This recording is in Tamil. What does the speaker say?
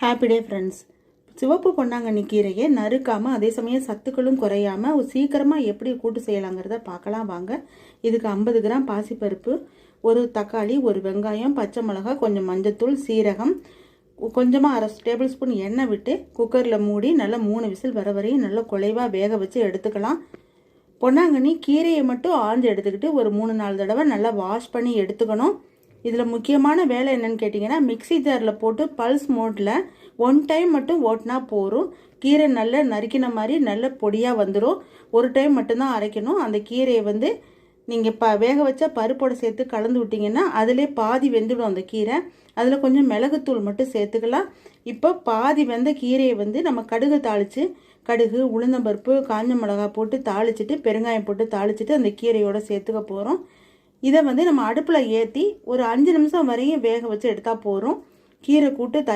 ஹாப்பி டே ஃப்ரெண்ட்ஸ் சிவப்பு பொன்னாங்கண்ணி கீரையை நறுக்காமல் அதே சமயம் சத்துக்களும் குறையாமல் சீக்கிரமாக எப்படி கூட்டு செய்யலாங்கிறத பார்க்கலாம் வாங்க. இதுக்கு ஐம்பது கிராம் பாசிப்பருப்பு ஒரு தக்காளி ஒரு வெங்காயம் பச்சை மிளகாய் கொஞ்சம் மஞ்சத்தூள் சீரகம் கொஞ்சமாக அரை டேபிள் ஸ்பூன் எண்ணெய் விட்டு குக்கரில் மூடி நல்லா மூணு விசில் வர வரையும் நல்லா குலைவாக வேக வச்சு எடுத்துக்கலாம். பொன்னாங்கண்ணி கீரையை மட்டும் ஆஞ்சு எடுத்துக்கிட்டு ஒரு மூணு நாலு தடவை நல்லா வாஷ் பண்ணி எடுத்துக்கணும். இதில் முக்கியமான வேலை என்னன்னு கேட்டிங்கன்னா மிக்ஸி ஜாரில் போட்டு பல்ஸ் மோட்டில் ஒன் டைம் மட்டும் ஓட்டினா போதும். கீரை நல்லா நறுக்கின மாதிரி நல்ல பொடியாக வந்துடும் ஒரு டைம் மட்டும்தான் அரைக்கணும். அந்த கீரையை வந்து நீங்கள் ப வேக வச்சா பருப்போடு சேர்த்து கலந்து விட்டிங்கன்னா அதிலே பாதி வெந்துடும் அந்த கீரை. அதில் கொஞ்சம் மிளகுத்தூள் மட்டும் சேர்த்துக்கலாம். இப்போ பாதி வெந்த கீரையை வந்து நம்ம கடுகு தாளித்து கடுகு உளுந்தம்பருப்பு காஞ்ச மிளகாய் போட்டு தாளிச்சிட்டு பெருங்காயம் போட்டு தாளிச்சிட்டு அந்த கீரையோட சேர்த்துக்க போகிறோம் இதை வந்து நம்ம அடுப்பில் ஏற்றி ஒரு அஞ்சு நிமிஷம் வரையும் வேக வச்சு எடுத்தால் போகிறோம் கீரை கூட்டு தய